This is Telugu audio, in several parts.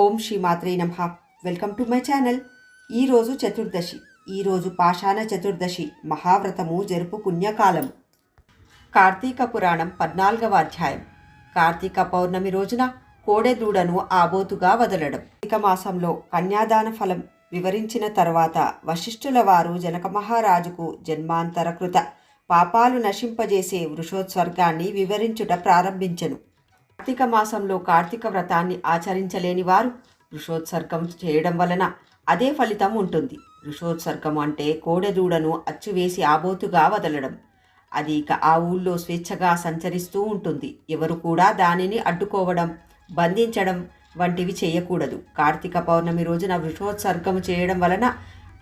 ఓం శ్రీ మాత్రే నమ. Welcome to my channel. ఈరోజు చతుర్దశి. ఈరోజు పాషాణ చతుర్దశి. మహావ్రతము జరుపు పుణ్యకాలం. కార్తీక పురాణం పద్నాలుగవ అధ్యాయం. కార్తీక పౌర్ణమి రోజున కోడెదూడను ఆబోతుగా వదలడం. ఇక మాసంలో కన్యాదాన ఫలం వివరించిన తర్వాత వశిష్ఠుల వారు జనక మహారాజుకు జన్మాంతరకృత పాపాలు నశింపజేసే వృషోత్సర్గాన్ని వివరించుట ప్రారంభించెను. కార్తీక మాసంలో కార్తీక వ్రతాన్ని ఆచరించలేని వారు వృషోత్సర్గం చేయడం వలన అదే ఫలితం ఉంటుంది. వృషోత్సర్గం అంటే కోడెదూడను అచ్చువేసి ఆబోతుగా వదలడం. అది ఇక ఆ ఊళ్ళో స్వేచ్ఛగా సంచరిస్తూ ఉంటుంది. ఎవరు కూడా దానిని అడ్డుకోవడం బంధించడం వంటివి చేయకూడదు. కార్తీక పౌర్ణమి రోజున వృషోత్సర్గం చేయడం వలన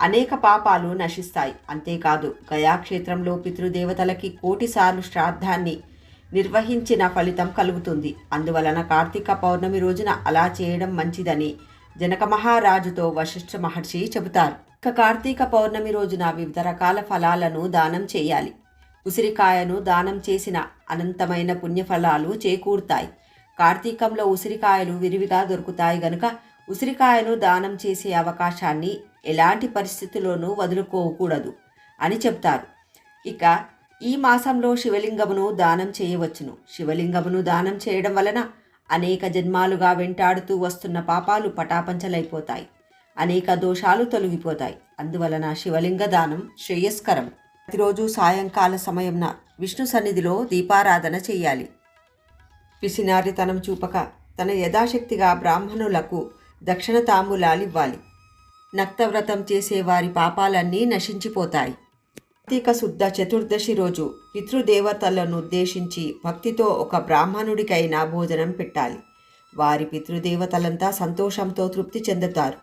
అనేక పాపాలు నశిస్తాయి. అంతేకాదు గయాక్షేత్రంలో పితృదేవతలకి కోటిసార్లు శ్రాద్ధాన్ని నిర్వహించిన ఫలితం కలుగుతుంది. అందువలన కార్తీక పౌర్ణమి రోజున అలా చేయడం మంచిదని జనక మహారాజుతో వశిష్ఠ మహర్షి చెబుతారు. ఇక కార్తీక పౌర్ణమి రోజున వివిధ రకాల ఫలాలను దానం చేయాలి. ఉసిరికాయను దానం చేసిన అనంతమైన పుణ్యఫలాలు చేకూరుతాయి. కార్తీకంలో ఉసిరికాయలు విరివిగా దొరుకుతాయి గనుక ఉసిరికాయను దానం చేసే అవకాశాన్ని ఎలాంటి పరిస్థితుల్లోనూ వదులుకోకూడదు అని చెప్తారు ఇక ఈ మాసంలో శివలింగమును దానం చేయవచ్చును. శివలింగమును దానం చేయడం వలన అనేక జన్మాలుగా వెంటాడుతూ వస్తున్న పాపాలు పటాపంచలైపోతాయి. అనేక దోషాలు తొలగిపోతాయి. అందువలన శివలింగ దానం శ్రేయస్కరం. ప్రతిరోజు సాయంకాల సమయంన విష్ణు సన్నిధిలో దీపారాధన చేయాలి. పిసినారితనం చూపక తన యథాశక్తిగా బ్రాహ్మణులకు దక్షిణ తాంబూలాలివ్వాలి. నక్తవ్రతం చేసే వారి పాపాలన్నీ నశించిపోతాయి. కార్తీక శుద్ధ చతుర్దశి రోజు పితృదేవతలను ఉద్దేశించి భక్తితో ఒక బ్రాహ్మణుడికైనా భోజనం పెట్టాలి. వారి పితృదేవతలంతా సంతోషంతో తృప్తి చెందుతారు.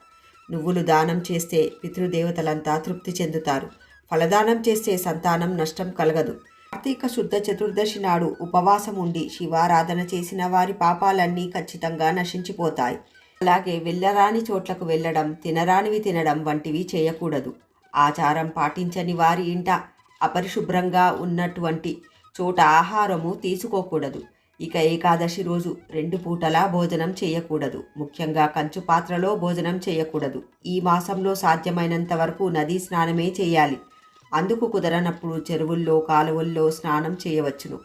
నువ్వులు దానం చేస్తే పితృదేవతలంతా తృప్తి చెందుతారు. ఫలదానం చేస్తే సంతానం నష్టం కలగదు. కార్తీక శుద్ధ చతుర్దశి నాడు ఉపవాసం ఉండి శివారాధన చేసిన వారి పాపాలన్నీ ఖచ్చితంగా నశించిపోతాయి. అలాగే వెళ్ళరాని చోట్లకు వెళ్ళడం తినరానివి తినడం వంటివి చేయకూడదు. ఆచారం పాటించని వారి ఇంట అపరిశుభ్రంగా ఉన్నటువంటి చోట ఆహారము తీసుకోకూడదు. ఇక ఏకాదశి రోజు రెండు పూటలా భోజనం చేయకూడదు. ముఖ్యంగా కంచు పాత్రలో భోజనం చేయకూడదు. ఈ మాసంలో సాధ్యమైనంత వరకు నదీ స్నానమే చేయాలి. అందుకు కుదరనప్పుడు చెరువుల్లో కాలువల్లో స్నానం చేయవచ్చును.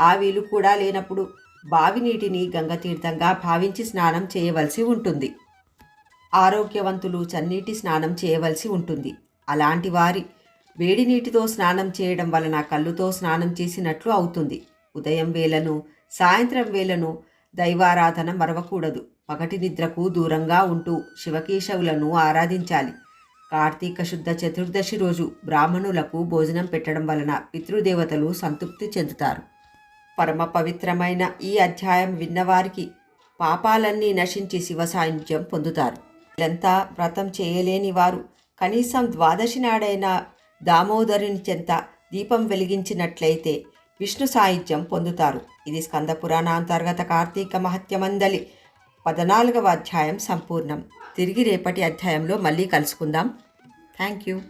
ఆ వీలు కూడా లేనప్పుడు బావి నీటిని గంగతీర్థంగా భావించి స్నానం చేయవలసి ఉంటుంది. ఆరోగ్యవంతులు చన్నీటి స్నానం చేయవలసి ఉంటుంది. అలాంటి వారి వేడి నీటితో స్నానం చేయడం వలన కళ్ళుతో స్నానం చేసినట్లు అవుతుంది. ఉదయం వేళను సాయంత్రం వేళను దైవారాధన మరవకూడదు. పగటి నిద్రకు దూరంగా ఉంటూ శివకేశవులను ఆరాధించాలి. కార్తీక శుద్ధ చతుర్దశి రోజు బ్రాహ్మణులకు భోజనం పెట్టడం వలన పితృదేవతలు సంతృప్తి చెందుతారు. పరమ పవిత్రమైన ఈ అధ్యాయం విన్నవారికి పాపాలన్నీ నశించి శివ సాయుధ్యం పొందుతారు. ఇదంతా వ్రతం చేయలేని వారు కనీసం ద్వాదశి నాడైనా దామోదరుని చెంత దీపం వెలిగించినట్లయితే విష్ణు సాహిత్యం పొందుతారు. ఇది స్కంద పురాణాంతర్గత కార్తీక మహత్యమందలి పద్నాలుగవ అధ్యాయం సంపూర్ణం. తిరిగి రేపటి అధ్యాయంలో మళ్ళీ కలుసుకుందాం. Thank you.